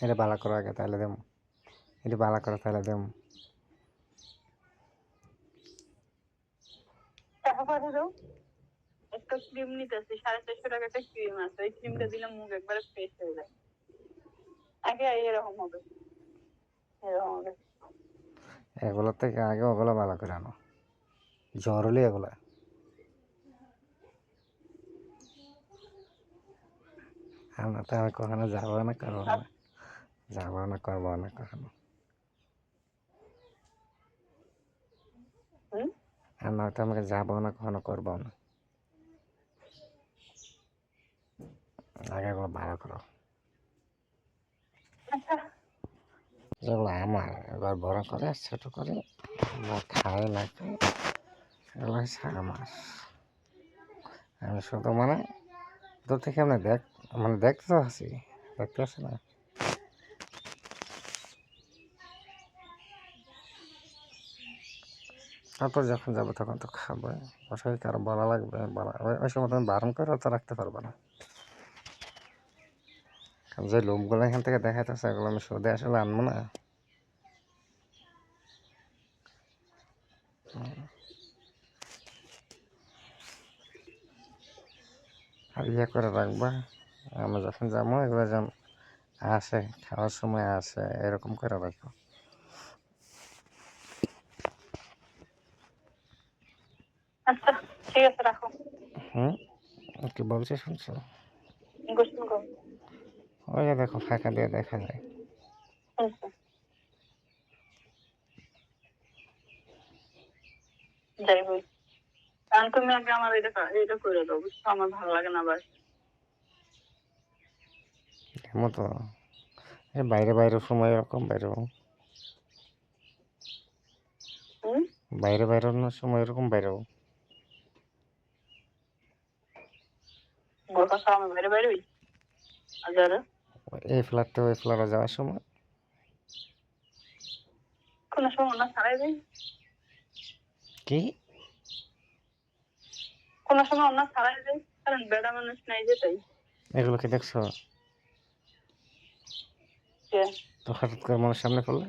এটা বালা করো আগে তাহলে দেম এটা বালা করো তাহলে টাকা একটা ক্রিম নিতেছি সাড়ে চারশো টাকা একটা ক্রিম আছে। ওই ক্রিমটা দিলে মুখ একবারে ফ্রেশ হয়ে যায়। আগে এরকম হবে। এরকম হবে। এগুলোর থেকে আগে ওগুলো ভালো করে আনো। জ্বর হলে এগুলো। আমরা তো কখনো যাব না করব না। যাব না করব না কখনো না তো আমাকে যাব না কখনো করব না এগুলো ভালো করো। আচ্ছা। যেগুলো আমার এবার বড় করে ছোট করে খায় না খায় এগুলো হচ্ছে আমার। আমি শুধু মানে দূর থেকে আপনি দেখ মানে দেখতে তো আছি দেখতে পাচ্ছি না। তারপর যখন যাব তখন তো খাব অবশ্যই কারও বলা লাগবে বলা ওই সময় তুমি বারণ করে তো রাখতে পারবে না। যে লোকগুলো এখান থেকে দেখাইতেছে, এগুলো আমি সুদে আসলে আনব না। আর ইয়ে করে রাখবা আমরা যখন যাব, এগুলো যেন আসে, খাওয়ার সময় আসে, এরকম করে রাখো আচ্ছা ঠিক আছে রাখো হুম কি বলছে শুনছো গোসল করো ওই যে দেখো ফাঁকা দিয়ে দেখা যায় শুনছো যাই বই কারণ তুমি আগে আমার এটা এটা করে দাও বুঝছ আমার ভালো লাগে না এমন তো বাইরে বাইরের সময় এরকম বাইরেও হুম বাইরে বাইরের সময় এরকম বাইরেও গোটা সব আমি বাইরে বাইরে হই আজারে এই ফ্ল্যাট থেকে ওই ফ্ল্যাটে যাওয়ার সময়। কোনো সময় না কি? কোনো সময় কারণ বেড়া মানুষ নাই যেটাই এগুলো কি দেখছ? যে তো হঠাৎ করে মনের সামনে পড়লে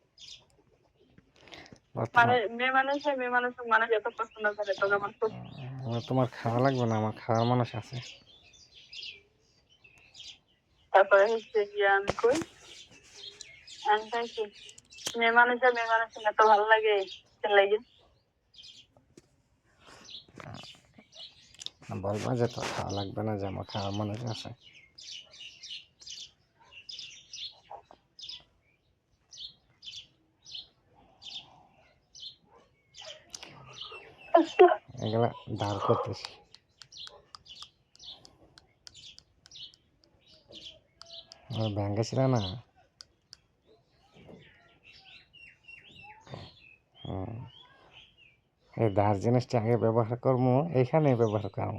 তোমার খাওয়া লাগবে না আমার খাওয়ার মানুষ আছে। তারপরে হচ্ছে কই? মেয়ে মানুষ মেয়ে এত ভালো লাগে বলবা যে তোর খাওয়া লাগবে না যে আমার খাওয়ার মানুষ আছে। এগুলা দাঁড় করতেছি। ব্যাংকে ছিল না। এই দাঁড় জিনিসটা আগে ব্যবহার করব এইখানে ব্যবহার করব।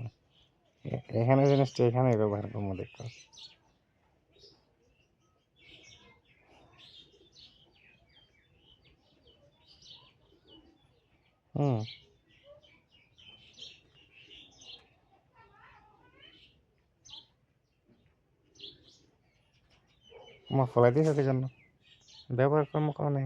এখানে জিনিসটা এখানে ব্যবহার করব, দেখো। হুম। আমার ফলাই দিয়েছে কি জন্য ব্যবহার করব কনে